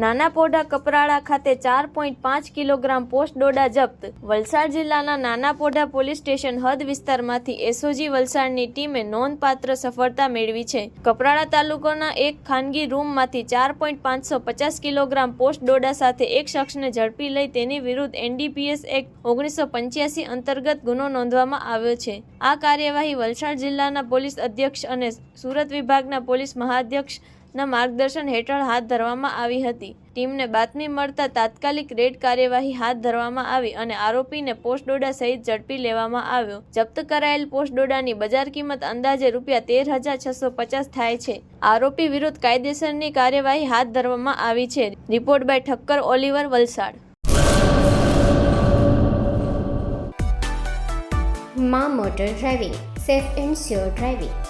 નાના પોઢા કપરાળા ખાતે ચાર પોઈન્ટ પાંચ કિલોગ્રામ પોસ્ટ ડોડા જપ્ત. વલસાડ જિલ્લાના નાના પોઢા પોલીસ સ્ટેશન હદ વિસ્તારમાંથી એસઓજી વલસાડની ટીમે નોંધપાત્ર સફળતા મેળવી છે. કપરાળા તાલુકાના એક ખાનગી રૂમમાંથી ચાર પોઈન્ટ પાંચસો પચાસ કિલોગ્રામ પોસ્ટ ડોડા સાથે એક શખ્સને ઝડપી લઈ તેની વિરુદ્ધ એનડીપીએસ એક્ટ ઓગણીસો પંચ્યાસી અંતર્ગત ગુનો નોંધવામાં આવ્યો છે. આ કાર્યવાહી વલસાડ જિલ્લાના પોલીસ અધ્યક્ષ અને સુરત વિભાગના પોલીસ મહાધ્યક્ષ ના માર્ગદર્શન હેઠળ હાથ ધરવામાં આવી હતી. ટીમને બાતમી મળતા તાત્કાલિક રેડ કાર્યવાહી હાથ ધરવામાં આવી અને આરોપીને પોસ્ટ ડોડા સહિત ઝડપી લેવામાં આવ્યો. જપ્ત કરાયેલ પોસ્ટ ડોડાની બજાર કિંમત અંદાજે રૂપિયા તેર હજાર છસો પચાસ થાય છે. આરોપી વિરુદ્ધ કાયદેસરની કાર્યવાહી હાથ ધરવામાં આવી છે. Report by Thakkar Oliver Valsad. મા motor driving. Safe and sure driving.